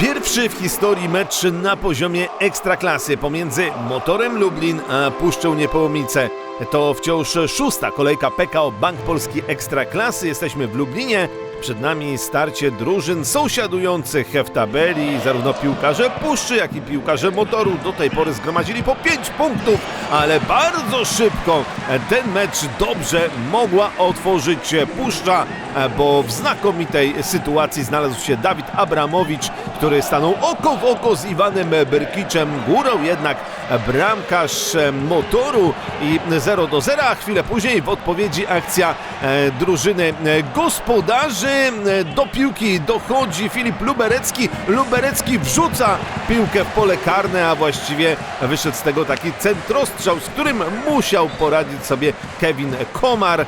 Pierwszy w historii mecz na poziomie ekstraklasy pomiędzy Motorem Lublin a Puszczą Niepołomice. To wciąż szósta kolejka PKO Bank Polski Ekstraklasy. Jesteśmy w Lublinie. Przed nami starcie drużyn sąsiadujących w tabeli. Zarówno piłkarze Puszczy, jak i piłkarze Motoru do tej pory zgromadzili po 5 punktów, ale bardzo szybko ten mecz dobrze mogła otworzyć Puszcza, bo w znakomitej sytuacji znalazł się Dawid Abramowicz, który stanął oko w oko z Iwanem Berkiczem. Górą jednak bramkarz Motoru i 0 do 0, a chwilę później w odpowiedzi akcja e, drużyny e, gospodarzy. E, Do piłki dochodzi Filip Luberecki. Luberecki wrzuca piłkę w pole karne, a właściwie wyszedł z tego taki centrostrzał, z którym musiał poradzić sobie Kevin Komar. E,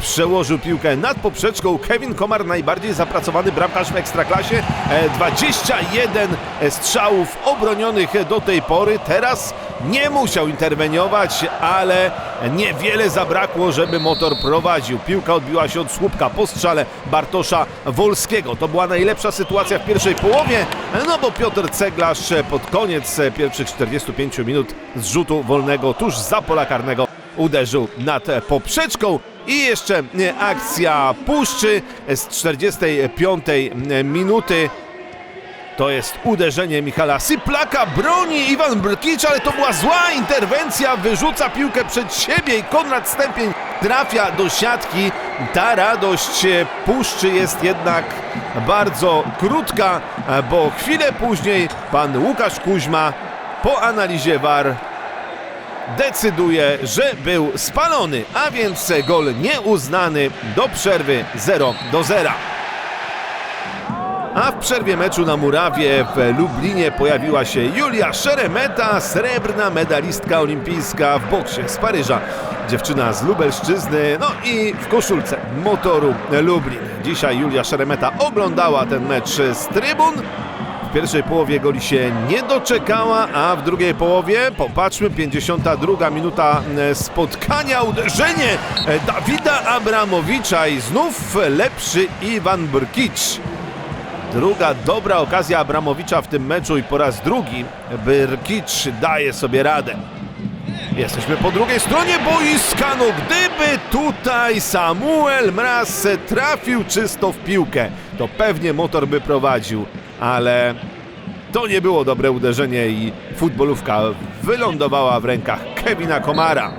Przełożył piłkę nad poprzeczką. Kevin Komar, najbardziej zapracowany bramkarz w Ekstraklasie. E, 21 strzałów obronionych do tej pory. Teraz nie musiał interweniować, ale niewiele zabrakło, żeby motor prowadził. Piłka odbiła się od słupka po strzale Bartosza Wolskiego. To była najlepsza sytuacja w pierwszej połowie, no bo Piotr Ceglarz pod koniec pierwszych 45 minut z rzutu wolnego tuż za pola karnego uderzył nad poprzeczką. I jeszcze akcja Puszczy z 45 minuty. To jest uderzenie Michala Syplaka, broni Iwan Brkicz, ale to była zła interwencja, wyrzuca piłkę przed siebie i Konrad Stępień trafia do siatki. Ta radość e, Puszczy jest jednak bardzo krótka, e, bo chwilę później pan Łukasz Kuźma po analizie VAR decyduje, że był spalony, a więc gol nieuznany do przerwy 0 do 0. A w przerwie meczu na Murawie w Lublinie pojawiła się Julia Szeremeta, srebrna medalistka olimpijska w boksie z Paryża. Dziewczyna z Lubelszczyzny, no i w koszulce motoru Lublin. Dzisiaj Julia Szeremeta oglądała ten mecz z trybun. W pierwszej połowie goli się nie doczekała, a w drugiej połowie, popatrzmy, 52 minuta e, spotkania, uderzenie e, Dawida Abramowicza i znów lepszy Iwan Brkicz. Druga dobra okazja Abramowicza w tym meczu i po raz drugi Brkicz daje sobie radę. Jesteśmy po drugiej stronie boiska. No gdyby tutaj Samuel Mraz trafił czysto w piłkę, to pewnie motor by prowadził, ale to nie było dobre uderzenie i futbolówka wylądowała w rękach Kevina Komara.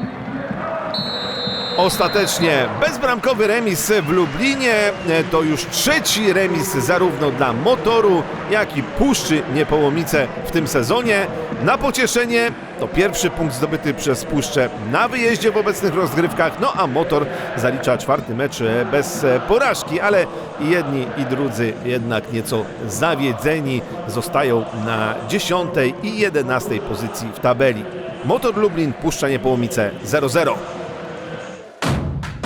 Ostatecznie bezbramkowy remis w Lublinie e, to już trzeci remis zarówno dla Motoru, jak i Puszczy Niepołomice w tym sezonie. Na pocieszenie to pierwszy punkt zdobyty przez Puszczę na wyjeździe w obecnych rozgrywkach, no a Motor zalicza czwarty mecz e, bez e, porażki, ale jedni i drudzy jednak nieco zawiedzeni zostają na dziesiątej i jedenastej pozycji w tabeli. Motor Lublin, Puszcza Niepołomice 0-0.